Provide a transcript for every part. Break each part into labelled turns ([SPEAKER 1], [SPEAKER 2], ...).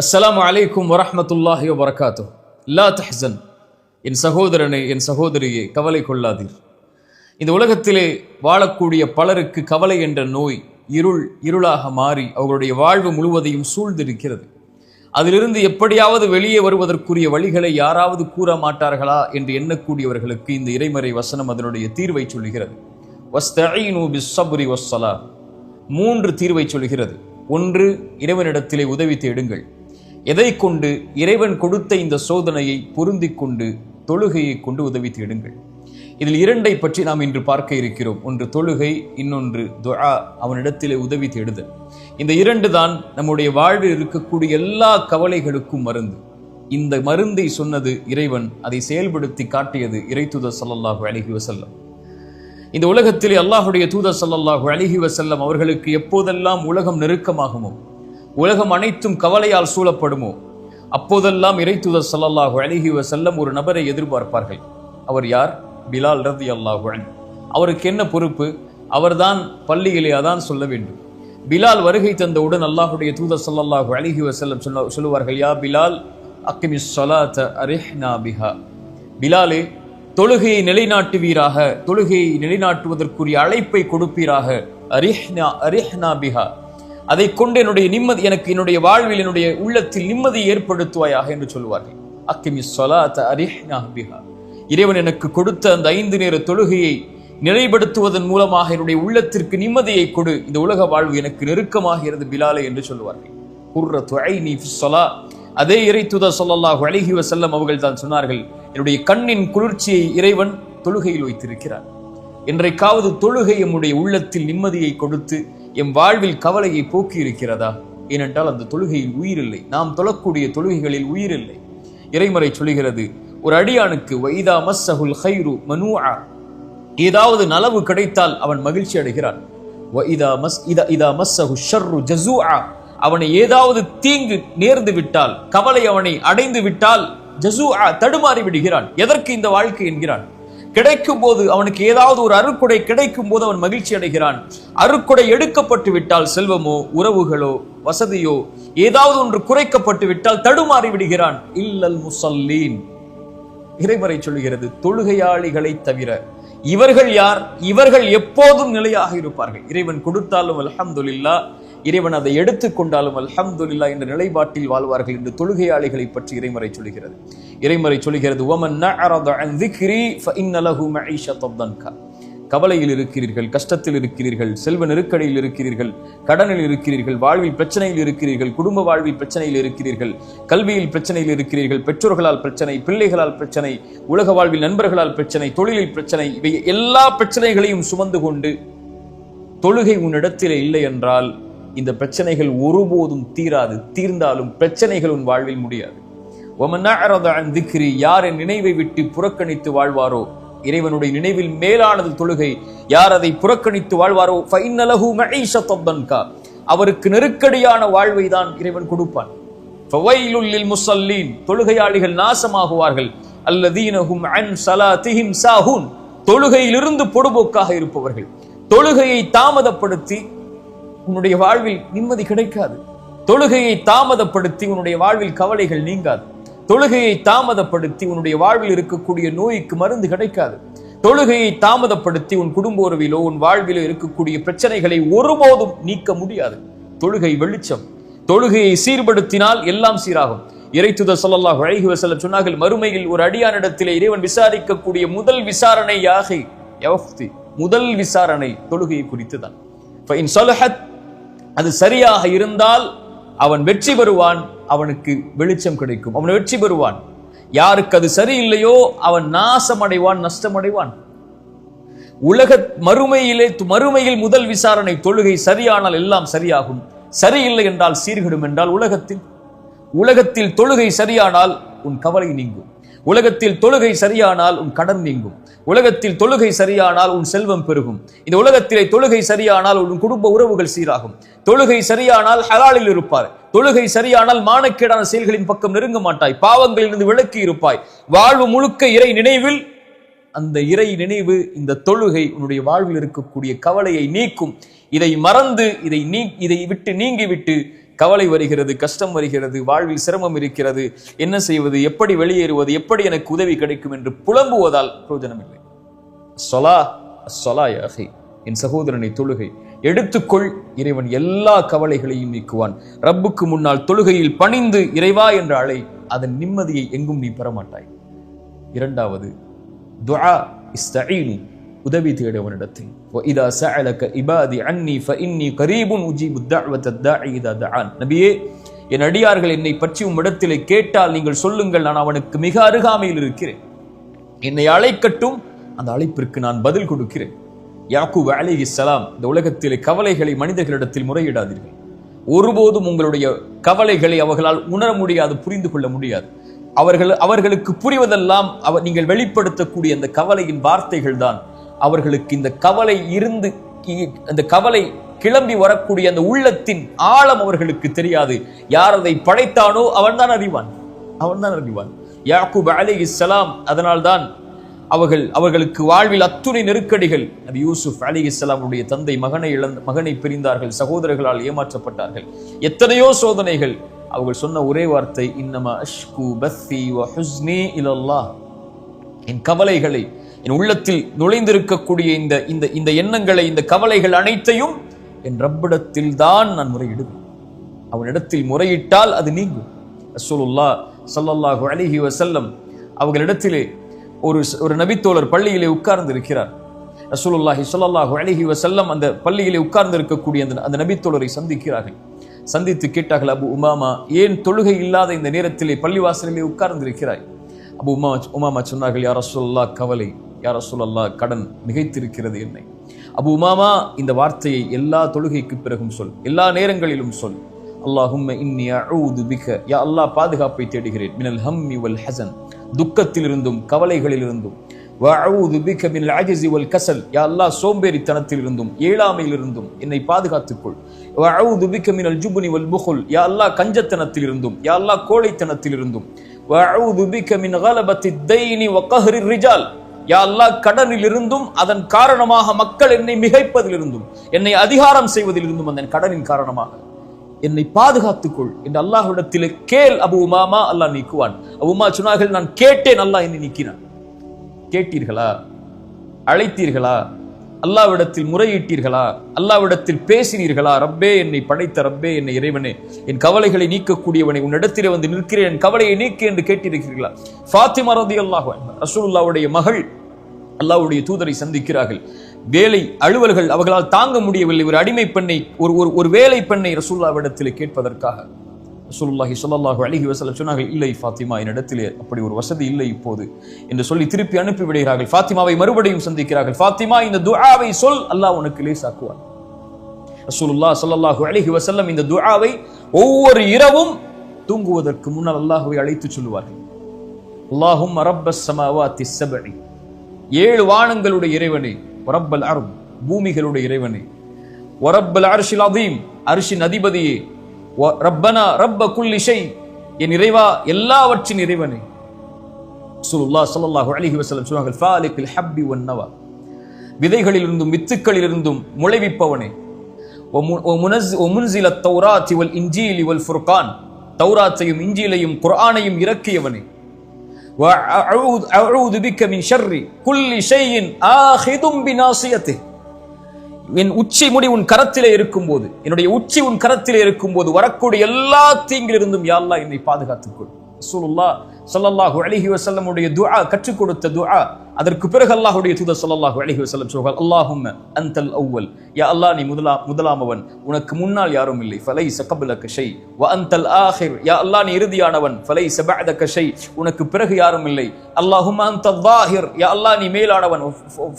[SPEAKER 1] அஸ்லாம் அலைக்கும் வரமத்துல்லாஹி வரகாத்து லா தஹன் என் சகோதரனே என் சகோதரியே கவலை கொள்ளாதீர். இந்த உலகத்திலே வாழக்கூடிய பலருக்கு கவலை என்ற நோய் இருள் இருளாக மாறி அவர்களுடைய வாழ்வு முழுவதையும் சூழ்ந்திருக்கிறது. அதிலிருந்து எப்படியாவது வெளியே வருவதற்குரிய வழிகளை யாராவது கூற மாட்டார்களா என்று எண்ணக்கூடியவர்களுக்கு இந்த இறைமறை வசனம் அதனுடைய தீர்வை சொல்கிறது வஸ்தஈனு வஸ்ஸலா மூன்று தீர்வை சொல்கிறது ஒன்று இறைவனிடத்திலே உதவி தேடுங்கள். எதை கொண்டு இறைவன் கொடுத்த இந்த சோதனையை பொருந்திக் கொண்டு தொழுகையை கொண்டு உதவி தேடுங்கள். இதில் இரண்டை பற்றி நாம் இன்று பார்க்க இருக்கிறோம். ஒன்று தொழுகை இன்னொன்று துஆ அவனிடத்திலே உதவி தேடுதல். இந்த இரண்டு தான் நம்முடைய வாழ்வில் இருக்கக்கூடிய எல்லா கவலைகளுக்கும் மருந்து. இந்த மருந்தை சொன்னது இறைவன் அதை செயல்படுத்தி காட்டியது இறைத்துத சல்லல்லாஹு அழகி வசல்லம் இந்த உலகத்திலே அல்லாஹுடைய தூத சல்லல்லாஹு அழகி வசல்லம் அவர்களுக்கு எப்போதெல்லாம் உலகம் நெருக்கமாகுமோ உலகம் அனைத்தும் கவலையால் சூழப்படுமோ? அப்போதெல்லாம் இறைத்தூதர் ஸல்லல்லாஹு அழகி செல்லம் ஒரு நபரை எதிர்பார்ப்பார்கள். அவர் யார்? பிலால் ரதி அல்லாஹு அவருக்கு என்ன பொறுப்பு? அவர்தான் பள்ளியிலே அதான் சொல்ல வேண்டும். பிலால் வருகை தந்தவுடன் அல்லாஹுடைய தூதர் ஸல்லல்லாஹு அழகி வஸல்லம் சொல்ல சொல்லுவார்கள் யா பிலால் அக்கிமி ஸலாத்த அரிஹ்னா பிஹா. பிலாலே தொழுகையை நிலைநாட்டுவீராக தொழுகையை நிலைநாட்டுவதற்குரிய அழைப்பை கொடுப்பீராக. அரிஹ்னா அரிஹ்னா பிஹா. அதை கொண்டு என்னுடைய நிம்மதி எனக்கு என்னுடைய வாழ்வில் என்னுடைய உள்ளத்தில் நிம்மதி ஏற்படுத்துவாயாக என்று சொல்வார்கள். அக்கிமி சொலாத்த அரிஹ்னா பிஹா. இறைவன் எனக்கு கொடுத்த அந்த ஐந்து நேர தொழுகையை நிலைப்படுத்துவதன் மூலமாக என்னுடைய உள்ளத்திற்கு நிம்மதியை கொடு. இந்த உலக வாழ்வு எனக்கு நெருக்கமாகிறது பிலாலே என்று சொல்லுவார்கள் குர்ர ஐனி நீ சொலா அதே இறை துத ஸல்லல்லாஹு அலைஹி வஸல்லம் அவர்கள் தான் சொன்னார்கள் என்னுடைய கண்ணின் குளிர்ச்சியை இறைவன் தொழுகையில் வைத்திருக்கிறார். என்றைக்காவது தொழுகை எம்முடைய உள்ளத்தில் நிம்மதியை கொடுத்து எம் வாழ்வில் கவலையை போக்கி இருக்கிறதா ஏனென்றால் அந்த தொழுகையில் உயிரில்லை. நாம் தொழக்கூடிய தொழுகைகளில் உயிரில்லை. இறைமறை சொல்கிறது ஒரு அடியானுக்கு வைதா மஸ்ஸஹுல் ஹைரு மனுஆ ஏதாவது நலவு கிடைத்தால் அவன் மகிழ்ச்சி அடைகிறான். வைதா மஸ் இதா இதா மஸ்ஸஹு ஷர்ரு ஜஸூஆ அவனை ஏதாவது தீங்கு நேர்ந்து விட்டால் கவலை அவனை அடைந்து விட்டால் ஜஸூஆ தடுமாறி விடுகிறான். எதற்கு இந்த வாழ்க்கை என்கிறான்? கிடைக்கும் போது அவனுக்கு ஏதாவது ஒரு அருக்குடை கிடைக்கும் போது அவன் மகிழ்ச்சி அடைகிறான். அருக்குடை எடுக்கப்பட்டு விட்டால் செல்வமோ உறவுகளோ வசதியோ ஏதாவது ஒன்று குறைக்கப்பட்டு விட்டால் தடுமாறி விடுகிறான். இல்லல் முசல்லீன். இறைவரை சொல்கிறது தொழுகையாளிகளை தவிர இவர்கள் யார்? இவர்கள் எப்போதும் நிலையாக இருப்பார்கள். இறைவன் கொடுத்தாலும் அலமதுல்லா இறைவன் அதை எடுத்துக்கொண்டாலும் அல்ஹம்துல்லா என்ற நிலைப்பாட்டில் வாழ்வார்கள் என்று தொழுகையாளிகளை பற்றி இறைமறை சொல்கிறது இறைமறை சொல்கிறது ஒமன் கவலையில் இருக்கிறீர்கள் கஷ்டத்தில் இருக்கிறீர்கள் செல்வ நெருக்கடியில் இருக்கிறீர்கள் கடனில் இருக்கிறீர்கள் வாழ்வில் பிரச்சனையில் இருக்கிறீர்கள் குடும்ப வாழ்வில் பிரச்சனையில் இருக்கிறீர்கள் கல்வியில் பிரச்சனையில் இருக்கிறீர்கள் பெற்றோர்களால் பிரச்சனை பிள்ளைகளால் பிரச்சனை உலக வாழ்வில் நண்பர்களால் பிரச்சனை தொழிலில் பிரச்சனை இவை எல்லா பிரச்சனைகளையும் சுமந்து கொண்டு தொழுகை உன்னிடத்தில் இல்லை என்றால் இந்த பிரச்சனைகள் ஒருபோதும் தீராது தீர்ந்தாலும் பிரச்சனைகள் உன் வாழ்வில் முடியாது. திக்ரி யாரை நினைவை விட்டு புறக்கணித்து வாழ்வாரோ? இறைவனுடைய நினைவில் மேலானது தொழுகை. யார் அதை புறக்கணித்து வாழ்வாரோ? அவருக்கு நெருக்கடியான வாழ்வை தான் இறைவன் கொடுப்பான். முசல்லீன் தொழுகையாளிகள் நாசமாகுவார்கள். அல்லதீனஹும் அன் சலா சலாதிஹிம் சாஹூன் தொழுகையிலிருந்து பொடுபோக்காக இருப்பவர்கள். தொழுகையை தாமதப்படுத்தி உன்னுடைய வாழ்வில் நிம்மதி கிடைக்காது. தொழுகையை தாமதப்படுத்தி உன்னுடைய வாழ்வில் கவலைகள் நீங்காது. தொழுகையை தாமதப்படுத்தி உன்னுடைய வாழ்வில் இருக்கக்கூடிய நோய்க்கு மருந்து கிடைக்காது. தொழுகையை தாமதப்படுத்தி உன் குடும்ப உறவிலோ உன் வாழ்விலோ இருக்கக்கூடிய பிரச்சனைகளை ஒருபோதும் நீக்க முடியாது. தொழுகை வெளிச்சம். தொழுகையை சீர்படுத்தினால் எல்லாம் சீராகும். இறைத்துத சொல்லல்லாஹ் அழகி வஸல்லம் சொன்னார்கள் மறுமையில் ஒரு அடியானிடத்திலே இறைவன் விசாரிக்கக்கூடிய முதல் விசாரணை யாகை முதல் விசாரணை தொழுகையை குறித்துதான். அது சரியாக இருந்தால் அவன் வெற்றி பெறுவான் அவனுக்கு வெளிச்சம் கிடைக்கும். அவன் வெற்றி பெறுவான். யாருக்கு அது சரியில்லையோ அவன் நாசமடைவான் நஷ்டமடைவான். உலக மறுமையிலே மறுமையில் முதல் விசாரணை தொழுகை சரியானால் எல்லாம் சரியாகும். சரியில்லை என்றால் சீர்கிடும் என்றால் உலகத்தில். உலகத்தில் தொழுகை சரியானால் உன் கவலை நீங்கும். உலகத்தில் தொழுகை சரியானால் உன் கடன் நீங்கும். உலகத்தில் தொழுகை சரியானால் உன் செல்வம் பெருகும். இந்த உலகத்திலே தொழுகை சரியானால் உன் குடும்ப உறவுகள் சீராகும். தொழுகை சரியானால் ஹலாலில் இருப்பார் தொழுகை சரியானால் மானக்கேடான செயல்களின் பக்கம் நெருங்க மாட்டாய். பாவங்களிலிருந்து விலக்கி இருப்பாய். வாழ்வு முழுக்க இறை நினைவில் அந்த இறை நினைவு இந்த தொழுகை உன்னுடைய வாழ்வில் இருக்கக்கூடிய கவலையை நீக்கும். இதை மறந்து இதை நீ இதை விட்டு நீங்கிவிட்டு கவலை வருகிறது கஷ்டம் வருகிறது வாழ்வில் சிரமம் இருக்கிறது. என்ன செய்வது எப்படி வெளியேறுவது எப்படி எனக்கு உதவி கிடைக்கும் என்று புலம்புவதால் பிரயோஜனம் இல்லை சொலா சொலா யாகை என் சகோதரனை தொழுகை. எடுத்துக்கொள் இறைவன் எல்லா கவலைகளையும் நீக்குவான். ரப்புக்கு முன்னால் தொழுகையில் பணிந்து இறைவா என்ற அழை அதன் நிம்மதியை எங்கும் நீ பெறமாட்டாய் இரண்டாவது துஆ இஸ்தஈனு. உதவி தேடவனிடத்தில் இதா சஅலக இபாதி அன்னி ஃப இன்னி கரீபுன் உஜி தஅவத தாஇ இதா தஆன். நபியே என் அடியார்கள் என்னை பற்றி உம்மிடத்திலே கேட்டால் நீங்கள் சொல்லுங்கள் நான் அவனுக்கு மிக அருகாமையில் இருக்கிறேன். என்னை அழைக்கட்டும் அந்த அழைப்பிற்கு நான் பதில் கொடுக்கிறேன். யாக்கூப் அலிஹி சலாம் இந்த உலகத்திலே கவலைகளை மனிதர்களிடத்தில் முறையிடாதீர்கள். ஒருபோதும் உங்களுடைய கவலைகளை அவர்களால் உணர முடியாது புரிந்து கொள்ள முடியாது. அவர்கள் அவர்களுக்கு புரிவதெல்லாம் அவர் நீங்கள் வெளிப்படுத்தக்கூடிய அந்த கவலையின் வார்த்தைகள் தான் அவர்களுக்கு இந்த கவலை இருந்து அந்த கவலை கிளம்பி வரக்கூடிய அந்த உள்ளத்தின் ஆழம் அவர்களுக்கு தெரியாது. யார் அதை படைத்தானோ அவன்தான் அறிவான். அவன்தான் அறிவான். யாக்கூப் அதனால் அதனால்தான் அவர்கள் அவர்களுக்கு வாழ்வில் அத்துணை நெருக்கடிகள். நபி யூசுப் அலி இஸ்லாமுடைய தந்தை மகனை இழந்த மகனை பிரிந்தார்கள். சகோதரர்களால் ஏமாற்றப்பட்டார்கள். எத்தனையோ சோதனைகள். அவர்கள் சொன்ன ஒரே வார்த்தை இன்னமா அஷ்கு பத்தி வ ஹுஸ்னி இலல்லாஹ். என் கவலைகளை என் உள்ளத்தில் நுழைந்திருக்கக்கூடிய இந்த இந்த இந்த எண்ணங்களை இந்த கவலைகள் அனைத்தையும் என் ரப்பிடத்தில் தான் நான் முறையிடுவேன். அவனிடத்தில் முறையிட்டால் அது நீங்கும். ரசூலுல்லா சல்லல்லாஹு அலிஹி வசல்லம் அவர்களிடத்திலே ஒரு ஒரு நபித்தோழர் பள்ளியிலே உட்கார்ந்து இருக்கிறார் ரசூலுல்லாஹி ஸல்லல்லாஹு அலிஹி வசல்லம் அந்த பள்ளியிலே உட்கார்ந்து இருக்கக்கூடிய அந்த அந்த நபித்தோழரை சந்திக்கிறார்கள். சந்தித்து கேட்டார்கள் அபு உமாமா ஏன் தொழுகை இல்லாத இந்த நேரத்திலே பள்ளிவாசலிலே உட்கார்ந்து இருக்கிறாய் அபு உமா உமாமா சொன்னார்கள் யார் ரசூல்லா கவலை. யார் ரசூலுல்லாஹ் கடன் மிகைத்திருக்கிறது என்னை. அபு உமாமா இந்த வார்த்தையை எல்லா தொழுகைக்கு பிறகும் சொல் எல்லா நேரங்களிலும் சொல். அல்லாஹும் இன்னி அஊது பிக யா அல்லாஹ் பாதுகாப்பை தேடுகிறேன். மினல் ஹம்மி வல் ஹசன் துக்கத்திலிருந்தும் கவலைகளிலிருந்தும். வஅஊது பிக மினல் அஜ்ஸி வல் கசல் யா அல்லாஹ் சோம்பேறித்தனத்திலிருந்தும் ஏழாமையிலிருந்தும் என்னை பாதுகாத்துக்கொள். வஅஊது பிக மினல் ஜுப்னி வல் புகுல் யா அல்லாஹ் கஞ்சத்தனத்திலிருந்தும் யா அல்லாஹ் கோழைத்தனத்திலிருந்தும். வஅஊது பிக மின் கலபத்தி தைனி வ கஹ்ரி ரிஜால் யா அல்லாஹ் கடனிலிருந்தும் அதன் காரணமாக மக்கள் என்னை மிகைப்பதிலிருந்தும் என்னை அதிகாரம் செய்வதிலிருந்தும் அந்த கடனின் காரணமாக. என்னை பாதுகாத்துக்கொள் என்று அல்லாஹ்விடத்திலே கேள் அபு உமாமா அல்லாஹ் நீக்குவான். அபு உமா சொன்னார்கள் நான் கேட்டேன் அல்லாஹ் என்னை நீக்கினான். கேட்டீர்களா? அழைத்தீர்களா? அல்லாவிடத்தில் முறையிட்டீர்களா? அல்லாவிடத்தில் பேசினீர்களா? ரப்பே என்னை படைத்த ரப்பே என்னை இறைவனே என் கவலைகளை நீக்கக்கூடியவனை உன்னிடத்திலே வந்து நிற்கிறேன் என் கவலையை நீக்கு என்று கேட்டிருக்கிறீர்களா? ஃபாத்திமா ரதி அல்லாஹ் ரசூல்லாவுடைய மகள் அல்லாவுடைய தூதரை சந்திக்கிறார்கள். வேலை அலுவல்கள் அவர்களால் தாங்க முடியவில்லை. ஒரு அடிமை பெண்ணை ஒரு ஒரு ஒரு வேலை பெண்ணை ரசூல்லாவிடத்தில் கேட்பதற்காக. ரசூலுல்லாஹி சொல்லல்லாஹு அலைஹி வசலம் சொன்னார்கள் இல்லை ஃபாத்திமா என்னிடத்திலே அப்படி ஒரு வசதி இல்லை இப்போது. என்று சொல்லி திருப்பி அனுப்பி விடுகிறார்கள். ஃபாத்திமாவை மறுபடியும் சந்திக்கிறார்கள். ஃபாத்திமா இந்த துஆவை சொல் அல்லாஹ் உனக்கு லேசாக்குவார் ரசூலுல்லாஹ் ஸல்லல்லாஹு அலைஹி வசல்லம் இந்த துஆவை ஒவ்வொரு இரவும் தூங்குவதற்கு முன்னால் அல்லாஹுவை அழைத்து சொல்லுவார்கள். அல்லாஹும் அரப்பஸ் சமாவாத்தி சபஇ ஏழு வானங்களுடைய இறைவனே வரப்பல் அருள் பூமிகளுடைய இறைவனே. வரப்பல் அரிசில் அதீம் அரிசின் அதிபதியே. ரப்பனா ரப்ப குல்லி ஷை என் இறைவா எல்லாவற்றின் இறைவனே ரசூலுல்லாஹ் ஸல்லல்லாஹு அலைஹி வஸல்லம் சொன்னார்கள் ஃபாலிகில் ஹப்பி வன் நவா விதைகளிலிருந்தும் வித்துக்களிலிருந்தும் முளைவிப்பவனே ومن- ومنز- ومنزل التوراة والإنجيل والفرقان தௌராத்தையும் இஞ்சிலையும் குர்ஆனையும் இறக்கியவனே وأعوذ أعوذ بك من شر كل شيء آخذ بناصيته என் உச்சி முடி உன் கரத்திலே இருக்கும்போது என்னுடைய உச்சி உன் கரத்திலே இருக்கும்போது வரக்கூடிய எல்லா தீங்கிலிருந்தும் யாழ்லா என்னை பாதுகாத்துக்கொள். சூழல்லா சொல்லல்லாஹு அலிஹி வசல்லமுடைய துஆ கற்றுக் கொடுத்த துஆ. அதற்கு பிறகு அல்லாஹுடைய தூதர் சொல்லல்லாஹு அலிஹி வசல்லம் சொல்வார் அல்லாஹும் அந்தல் அவ்வல். யா அல்லாஹ் நீ முதலா முதலாமவன். உனக்கு முன்னால் யாரும் இல்லை. ஃபலை சகபுல கஷை வ அந்தல் ஆஹிர் யா அல்லாஹ் நீ இறுதியானவன். ஃபலை சபாத கஷை உனக்கு பிறகு யாரும் இல்லை. அல்லாஹும் அந்த வாஹிர் யா அல்லாஹ் நீ மேலானவன்.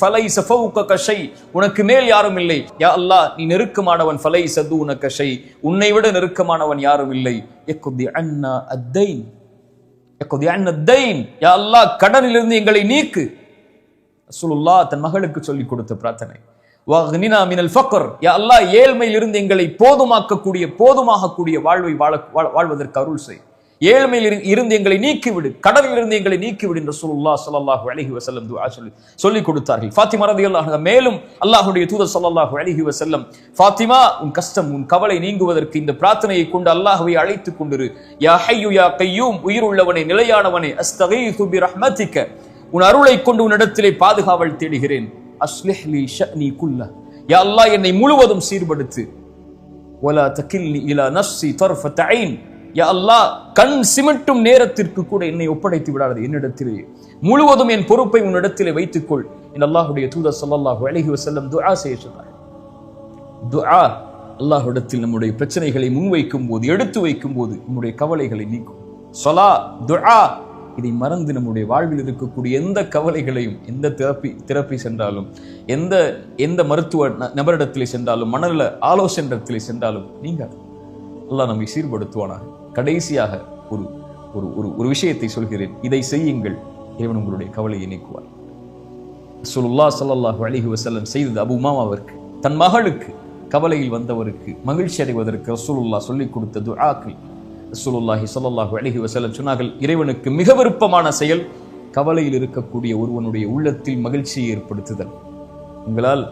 [SPEAKER 1] ஃபலை சஃபவுக்க கஷை உனக்கு மேல் யாரும் இல்லை. யா அல்லாஹ் நீ நெருக்கமானவன். ஃபலை சது உன கஷை உன்னை விட நெருக்கமானவன் யாரும் இல்லை. எக்குதி அண்ணா அத்தைன். எல்லா கடனிலிருந்து எங்களை நீக்கு. ரசூலுல்லாஹ் தன் மகளுக்கு சொல்லிக் கொடுத்த பிரார்த்தனை. வஹ்னினா மினல் ஃபக்ர். யா அல்லாஹ் ஏழ்மையிலிருந்து எங்களை போதுமாக்கக்கூடிய போதுமாகக்கூடிய வாழ்வை வாழ வாழ்வதற்கு அருள் செய். ஏழ்மையில் இருந்து எங்களை நீக்கிவிடு. கடலில் இருந்து எங்களை நீக்கிவிடு என்று சொல்லுல்லா சல்லாஹூ அலஹி வசல்லம் துவா சொல்லி சொல்லிக் கொடுத்தார்கள். ஃபாத்திமா ரதி அல்லாஹ் மேலும் அல்லாஹுடைய தூதர் சல்லாஹூ அலஹி வசல்லம் ஃபாத்திமா உன் கஷ்டம் உன் கவலை நீங்குவதற்கு இந்த பிரார்த்தனையை கொண்டு அல்லாஹுவை அழைத்துக் கொண்டிரு. யா ஹையு யா கையூம் உயிர் உள்ளவனே நிலையானவனே அஸ்தகை துபி ரஹ்மத்திக்க உன் அருளை கொண்டு உன்னிடத்திலே பாதுகாவல் தேடுகிறேன். அஸ்லிஹ்லி ஷனி குல்லா யா அல்லாஹ் என்னை முழுவதும் சீர்படுத்து. ஒலா தகில்னி இலா நஃப்சி தர்ஃபத் ஐன் யா அல்லாஹ் கண் சிமிட்டும் நேரத்திற்கு கூட என்னை ஒப்படைத்து விடாது என்னிடத்திலே. முழுவதும் என் பொறுப்பை உன்னிடத்திலே வைத்துக்கொள். என் அல்லாஹுடைய தூதர் ஸல்லல்லாஹு அழகி வசல்லம் துஆ செய்ய சொன்னார். துஆ நம்முடைய பிரச்சனைகளை முன்வைக்கும் போது எடுத்து வைக்கும் போது நம்முடைய கவலைகளை நீக்கும். சொலா துஆ இதை மறந்து நம்முடைய வாழ்வில் இருக்கக்கூடிய எந்த கவலைகளையும் எந்த தெரப்பி தெரப்பி சென்றாலும் எந்த எந்த மருத்துவ நபரிடத்திலே சென்றாலும் ஆலோசனை இடத்திலே சென்றாலும் நீங்க அல்லாஹ் நம்மை சீர்படுத்துவானாக. கடைசியாக ஒரு ஒரு ஒரு ஒரு விஷயத்தை சொல்கிறேன். இதை செய்யுங்கள். இறைவன் உங்களுடைய கவலையை நீக்குவார் ரசூலுல்லாஹ் ஸல்லல்லாஹு அலிஹி வசல்லம் செய்தது அபு மாமாவிற்கு தன் மகளுக்கு கவலையில் வந்தவருக்கு மகிழ்ச்சி அடைவதற்கு ரசூலுல்லா சொல்லிக் கொடுத்த துஆக்கள். ரசூலுல்லாஹி ஸல்லல்லாஹு அலைஹி வஸல்லம் சொன்னார்கள் இறைவனுக்கு மிக விருப்பமான செயல் கவலையில் இருக்கக்கூடிய ஒருவனுடைய உள்ளத்தில் மகிழ்ச்சியை ஏற்படுத்துதல். உங்களால்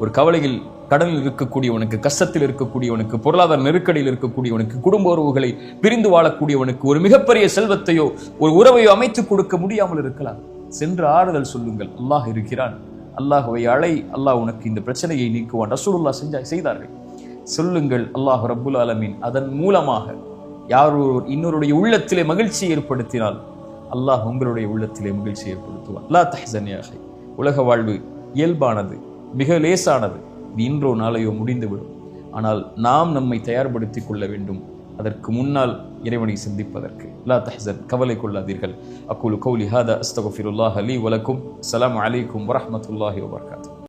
[SPEAKER 1] ஒரு கவலையில் கடலில் இருக்கக்கூடியவனுக்கு கஷ்டத்தில் இருக்கக்கூடியவனுக்கு பொருளாதார நெருக்கடியில் இருக்கக்கூடியவனுக்கு குடும்ப உறவுகளை பிரிந்து வாழக்கூடியவனுக்கு ஒரு மிகப்பெரிய செல்வத்தையோ ஒரு உறவையோ அமைத்துக் கொடுக்க முடியாமல் இருக்கலாம். சென்று ஆறுதல் சொல்லுங்கள். அல்லாஹ் இருக்கிறான். அல்லாஹுவை அழை. அல்லாஹ் உனக்கு இந்த பிரச்சனையை நீக்குவான். ரசூலுல்லா செஞ்சா செய்தார்கள். சொல்லுங்கள். அல்லாஹ் ரப்புல் அலமீன் அதன் மூலமாக யார் ஒரு இன்னொருடைய உள்ளத்திலே மகிழ்ச்சி ஏற்படுத்தினால் அல்லாஹ் உங்களுடைய உள்ளத்திலே மகிழ்ச்சி ஏற்படுத்துவான். அல்லா தஹ்சன் உலக வாழ்வு இயல்பானது மிக லேசானது. இன்றோ நாளையோ முடிந்துவிடும். ஆனால் நாம் நம்மை தயார்படுத்தி கொள்ள வேண்டும். அதற்கு முன்னால் இறைவனை சிந்திப்பதற்கு. லா தஹன் கவலை கொள்ளாதீர்கள். அக்குலு கௌலி ஹாதா அஸ்தகுஃபிருல்லாஹ் அலி வலக்கும். அலாம் அலைக்கும் வரமத்துல்லாஹி வபர்காத்து